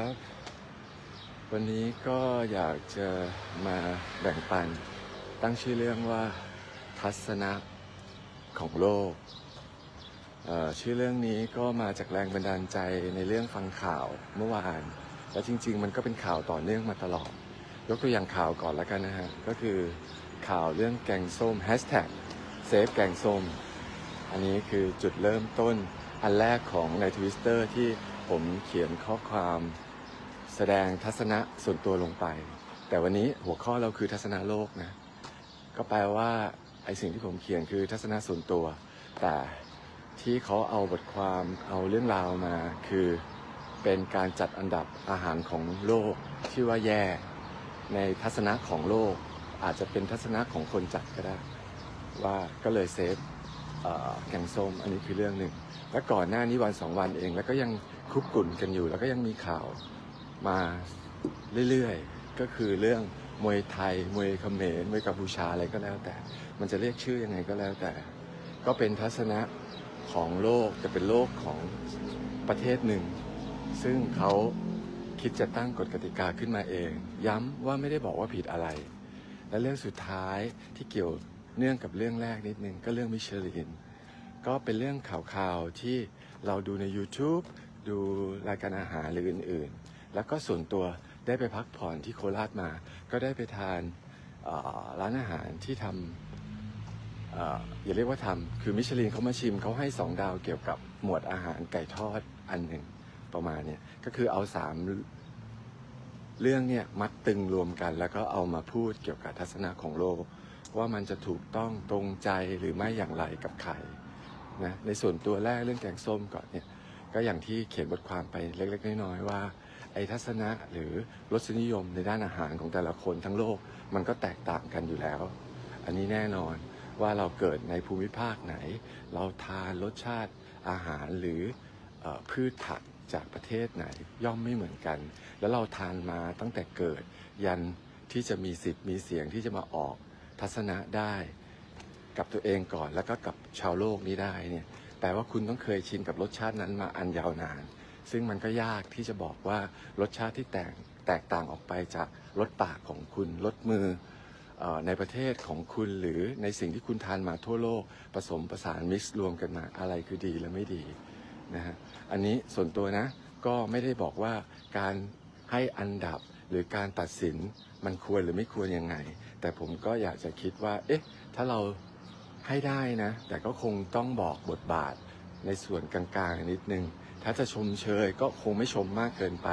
ครับวันนี้ก็อยากจะมาแบ่งปัน ตั้งชื่อเรื่องว่าทัศนะของโลก ชื่อเรื่องนี้ก็มาจากแรงบันดาลใจในเรื่องฟังข่าวเมื่อวาน และจริง ๆ มันก็เป็นข่าวต่อเนื่องมาตลอด ยกตัวอย่างข่าวก่อนแล้วกันนะฮะ ก็คือข่าวเรื่องแกงส้มแฮชแท็กเซฟแกงส้ม อันนี้คือจุดเริ่มต้นอันแรกของในทวิสเตอร์ที่ผมเขียนข้อความ แสดงทัศนะส่วนตัวลงไป แต่วันนี้หัวข้อเราคือทัศนะโลกนะ ก็แปลว่าไอสิ่งที่ผมเขียนคือทัศนะส่วนตัว แต่ที่เขาเอาบทความเอาเรื่องราวมา คือเป็นการจัดอันดับอาหารของโลกที่ว่าแย่ ในทัศนะของโลก อาจจะเป็นทัศนะของคนจัดก็ได้ ว่าก็เลยเซฟแกงส้มอันนี้คือเรื่องหนึ่ง แล้วก่อนหน้านี้วันสองวันเอง แล้วก็ยังคุกกุ่นกันอยู่ แล้วก็ยังมีข่าว มาเรื่อยๆ ก็คือเรื่องมวยไทย มวยเขมร มวยกัมพูชาอะไรก็แล้วแต่ มันจะเรียกชื่อยังไงก็แล้วแต่ ก็เป็นทัศนะของโลกจะเป็นโลกของประเทศหนึ่ง ซึ่งเขาคิดจะตั้งกฎกติกาขึ้นมาเอง ย้ำว่าไม่ได้บอกว่าผิดอะไร และเรื่องสุดท้ายที่เกี่ยวเนื่องกับเรื่องแรกนิดนึงก็เรื่องมิชลินก็เป็นเรื่องข่าวๆที่เราดูใน YouTube ดูรายการอาหารหรืออื่นๆ แล้วก็ส่วนตัวได้ไปพักผ่อนที่โคราชมา ก็ได้ไปทานร้านอาหารที่ทำเอ่ออย่าเรียกว่าทำคือมิชลินเขามาชิมเขาให้สองดาวเกี่ยวกับหมวดอาหารไก่ทอดอันหนึ่งประมาณเนี่ยก็คือเอาสามเรื่องเนี่ยมัดตึงรวมกัน แล้วก็เอามาพูดเกี่ยวกับทัศนะของโลก ว่ามันจะถูกต้องตรงใจหรือไม่อย่างไรกับใครนะในส่วนตัวแรกเรื่องแกงส้มก่อนเนี่ยก็อย่างที่เขียนบทความไปเล็ก ๆ น้อยๆว่า ไอ้ทัศนะหรือรสนิยมในด้านอาหารของแต่ละคนทั้งโลกมันก็แตกต่างกันอยู่แล้ว อันนี้แน่นอนว่าเราเกิดในภูมิภาคไหน เราทานรสชาติอาหารหรือเออพืชผักจากประเทศไหนย่อมไม่เหมือนกัน แล้วเราทานมาตั้งแต่เกิด ยันที่จะมีสิทธิ์มีเสียงที่จะมาออกทัศนะได้ กับตัวเองก่อนแล้วก็กับชาวโลกนี้ได้เนี่ยแปลว่าคุณต้องเคยชินกับรสชาตินั้นมาอันยาวนาน ซึ่งมันก็ยากที่จะบอกว่ารสชาติที่แตกแตกต่างออกไปจากรสปากของคุณรสมือออในประเทศของคุณหรือในสิ่งที่คุณทานมาทั่วโลก ผสมประสานมิกซ์รวมกันมาอะไรคือดีและไม่ดีนะฮะอันนี้ส่วนตัวนะก็ไม่ได้บอกว่าการให้อันดับหรือการตัดสินมันควรหรือไม่ควรยังไง แต่ผมก็อยากจะคิดว่า เอ๊ะ ถ้าเราให้ได้นะ แต่ก็คงต้องบอกบทบาทในส่วนกลางๆนิดนึง ถ้าจะชมเชยก็คงไม่ชมมากเกินไป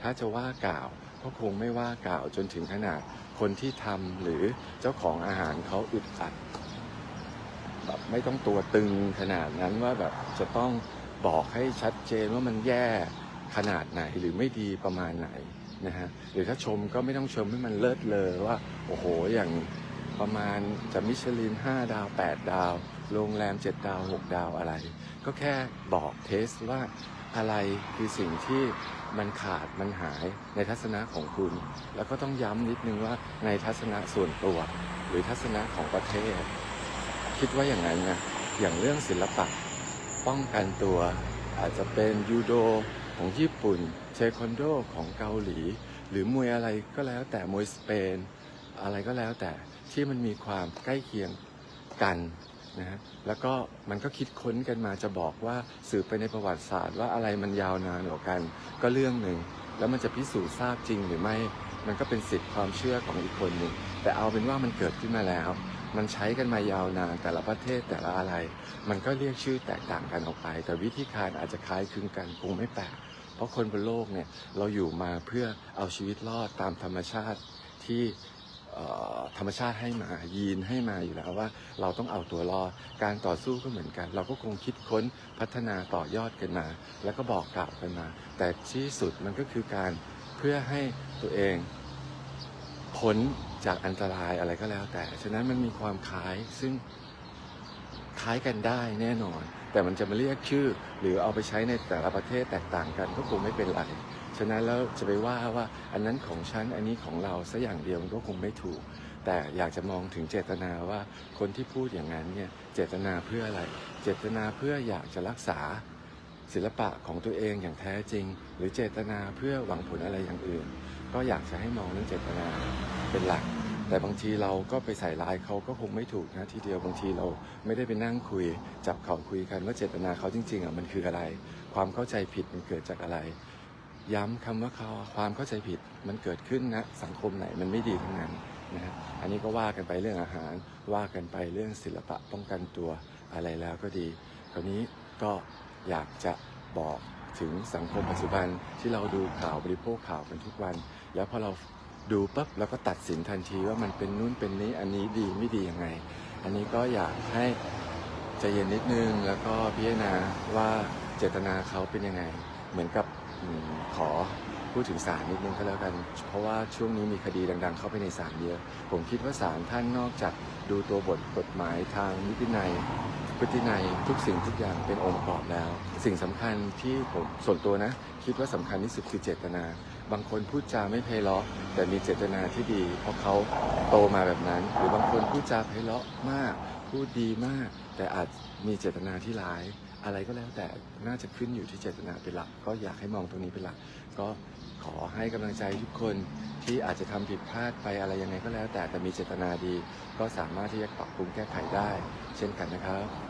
ถ้าจะว่ากล่าวก็คงไม่ว่ากล่าวจนถึงขนาดคนที่ทำหรือเจ้าของอาหารเขาอึดอัดแบบไม่ต้องตัวตึงขนาดนั้นว่าแบบจะต้องบอกให้ชัดเจนว่ามันแย่ขนาดไหนหรือไม่ดีประมาณไหนนะฮะหรือถ้าชมก็ไม่ต้องชมให้มันเลิศเลอว่า โอ้โหอย่างประมาณจะมิชลิน 5 ดาว 8 ดาว โรงแรม 7 ดาว 6 ดาวอะไร ก็แค่บอกเทสว่าอะไรคือสิ่งที่มันขาดมันหายในทัศนะของคุณ แล้วก็ต้องย้ำนิดนึงว่าในทัศนะส่วนตัว หรือทัศนะของประเทศ คิดว่าอย่างนั้นนะอย่างเรื่องศิลปะป้องกันตัว อาจจะเป็นยูโดของญี่ปุ่นเทควันโดของเกาหลี หรือมวยอะไรก็แล้วแต่มวยสเปน อะไรก็แล้วแต่ที่มันมีความใกล้เคียงกัน นะฮะแล้วก็มันก็คิดค้นกันมาจะบอกว่าสืบไปในประวัติศาสตร์ว่าอะไรมันยาวนานกว่ากัน ก็เรื่องหนึ่ง แล้วมันจะพิสูจน์ทราบจริงหรือไม่ มันก็เป็นสิทธิความเชื่อของอีกคนหนึ่งแต่เอาเป็นว่ามันเกิดขึ้นมาแล้ว มันใช้กันมายาวนานแต่ละประเทศแต่ละอะไร มันก็เรียกชื่อแตกต่างกันออกไป แต่วิธีการอาจจะคล้ายคลึงกันคงไม่แปลกเพราะคนบนโลกเนี่ยเราอยู่มาเพื่อเอาชีวิตรอดตามธรรมชาติที่ ธรรมชาติให้มายีนให้มาอยู่แล้วว่า เราต้องเอาตัวรอดการต่อสู้ก็เหมือนกัน เราก็คงคิดค้นพัฒนาต่อยอดกันมา แล้วก็บอกกล่าวกันมา แต่ที่สุดมันก็คือการเพื่อให้ตัวเองพ้นจากอันตรายอะไรก็แล้ว แต่ฉะนั้นมันมีความคล้ายซึ่งคล้ายกันได้แน่นอน แต่มันจะมาเรียกชื่อ หรือเอาไปใช้ในแต่ละประเทศแตกต่างกันก็คงไม่เป็นไร ฉะนั้นแล้วจะไปว่าว่าอันนั้นของฉันอันนี้ของเราซะอย่างเดียวมันก็คงไม่ถูก แต่อยากจะมองถึงเจตนาว่าคนที่พูดอย่างนั้นเนี่ยเจตนาเพื่ออะไร เจตนาเพื่ออยากจะรักษาศิลปะของตัวเองอย่างแท้จริง หรือเจตนาเพื่อหวังผลอะไรอย่างอื่น ก็อยากจะให้มองเรื่องเจตนาเป็นหลัก แต่บางทีเราก็ไปใส่ร้ายเขาก็คงไม่ถูกนะทีเดียวบางทีเราไม่ได้ไปนั่งคุย จับเขาคุยกันว่าเจตนาเขาจริงๆอะมันคืออะไร ความเข้าใจผิดมันเกิดจากอะไร ย้ำคำว่าเขาความเข้าใจผิดมันเกิดขึ้นนะสังคมไหนมันไม่ดีทั้งนั้นนะฮะอันนี้ก็ว่ากันไปเรื่องอาหาร ว่ากันไปเรื่องศิลปะป้องกันตัวอะไรแล้วก็ดีคราวนี้ก็อยากจะบอกถึงสังคมปัจจุบันที่เราดูข่าวบริโภคข่าวกันทุกวัน แล้วพอเราดูปั๊บเราก็ตัดสินทันทีว่ามันเป็นนู่นเป็นนี้อันนี้ดีไม่ดียังไง อันนี้ก็อยากให้ใจเย็นนิดนึงแล้วก็พิจารณาว่าเจตนาเขาเป็นยังไง เหมือนกับ ขอพูดถึงศาลนิดนึงก็แล้วกัน เพราะว่าช่วงนี้มีคดีดัง ๆ เข้าไปในศาลเยอะ ผมคิดว่าศาลท่านนอกจากดูตัวบทกฎหมายทางนิตินัยพฤตินัยทุกสิ่งทุกอย่างเป็นองค์ประกอบแล้ว สิ่งสำคัญที่ผมส่วนตัวนะ คิดว่าสำคัญที่สุดคือเจตนา บางคนพูดจาไม่ไพเราะแต่มีเจตนาที่ดี เพราะเขาโตมาแบบนั้น หรือบางคนพูดจาไพเราะมาก พูดดีมาก แต่อาจมีเจตนาที่ร้าย อะไรก็แล้วแต่น่าจะขึ้นอยู่ที่เจตนาเป็นหลัก ก็อยากให้มองตรงนี้เป็นหลัก ก็ขอให้กำลังใจทุกคนที่อาจจะทำผิดพลาดไปอะไรยังไงก็แล้วแต่แต่มีเจตนาดี ก็สามารถที่จะปรับปรุงแก้ไขได้ เช่นกันนะครับ